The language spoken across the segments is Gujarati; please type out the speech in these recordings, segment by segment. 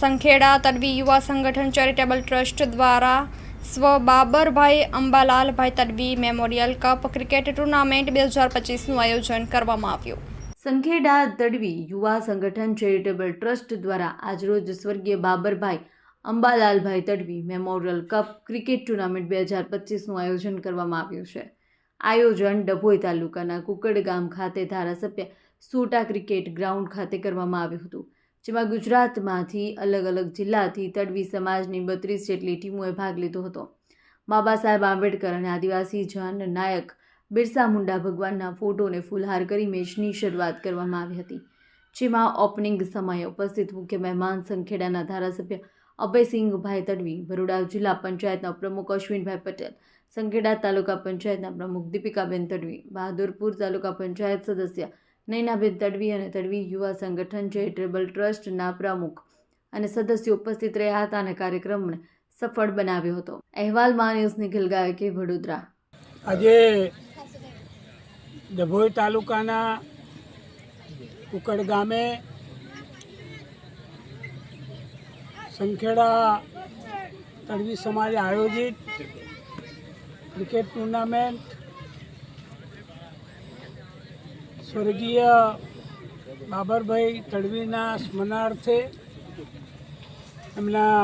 સંખેડા તડવી યુવા સંગઠન ચેરિટેબલ ટ્રસ્ટ દ્વારા સ્વ Babarbhai Ambalalbhai Tadvi memorial cup cricket tournament બે હજાર પચીસનું આયોજન કરવામાં આવ્યું. સંખેડા તડવી યુવા સંગઠન ચેરિટેબલ ટ્રસ્ટ દ્વારા આજરોજ સ્વર્ગીય Babarbhai Ambalalbhai Tadvi memorial cup cricket tournament બે હજાર પચીસનું આયોજન કરવામાં આવ્યું છે. આયોજન ડભોઈ તાલુકાના કુકડ ગામ ખાતે ધારાસભ્ય સોટા ક્રિકેટ ગ્રાઉન્ડ ખાતે કરવામાં આવ્યું હતું. જેમાં ગુજરાતમાંથી અલગ અલગ જિલ્લાથી તડવી સમાજની બત્રીસ જેટલી ટીમોએ ભાગ લીધો હતો. બાબા સાહેબ આંબેડકર અને આદિવાસી જન નાયક બિરસા મુંડા ભગવાનના ફોટોને ફૂલહાર કરી મેચની શરૂઆત કરવામાં આવી હતી, જેમાં ઓપનિંગ સમયે ઉપસ્થિત મુખ્ય મહેમાન સંખેડાના ધારાસભ્ય અભયસિંહભાઈ તડવી બરોડા જિલ્લા પંચાયતના પ્રમુખ અશ્વિનભાઈ પટેલ, સંખેડા તાલુકા પંચાયતના પ્રમુખ દીપિકાબેન તડવી, બહાદુરપુર તાલુકા પંચાયત સદસ્ય નૈનાબેન તડવી અને તડવી યુવા સંગઠન ચેરિટેબલ ટ્રસ્ટના પ્રમુખ અને સદસ્યો ઉપસ્થિત રહ્યા હતા અને કાર્યક્રમને સફળ બનાવ્યો હતો. અહેવાલમાં ન્યૂઝ નિખિલ ગાયકે વડોદરા. આજે ડભોઈ તાલુકાના કુકડ ગામે સંખેડા તડવી સમાજે આયોજિત ક્રિકેટ ટુર્નામેન્ટ સ્વર્ગીય બાબરભાઈ તડવીના સ્મરણાર્થે એમના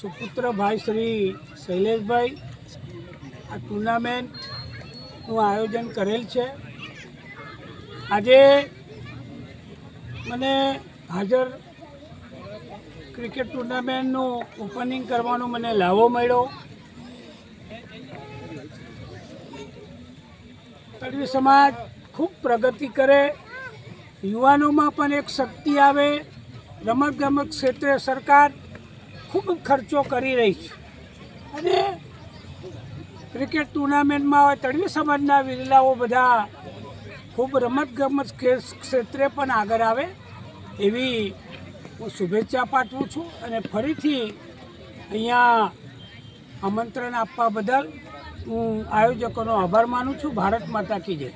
સુપુત્ર ભાઈ શ્રી શૈલેષભાઈ, આ ટુર્નામેન્ટનું આયોજન કરેલ છે. આજે મને હાજર ક્રિકેટ ટુર્નામેન્ટનું ઓપનિંગ કરવાનો મને લાવો મળ્યો. તડવી સમાજ ખૂબ પ્રગતિ કરે. યુવાનોમાં પણ એક શક્તિ આવે. રમતગમત ક્ષેત્રે સરકાર ખૂબ ખર્ચો કરી રહી છે. અને ક્રિકેટ ટુર્નામેન્ટમાં હોય તળવી સમાજના વિરલાઓ બધા ખૂબ રમતગમત ક્ષેત્રે પણ આગળ આવે એવી હું શુભેચ્છા પાઠવું છું. અને ફરીથી અહીંયા આમંત્રણ આપવા બદલ હું આયોજકોનો આભાર માનું છું. ભારત માતા કી જય.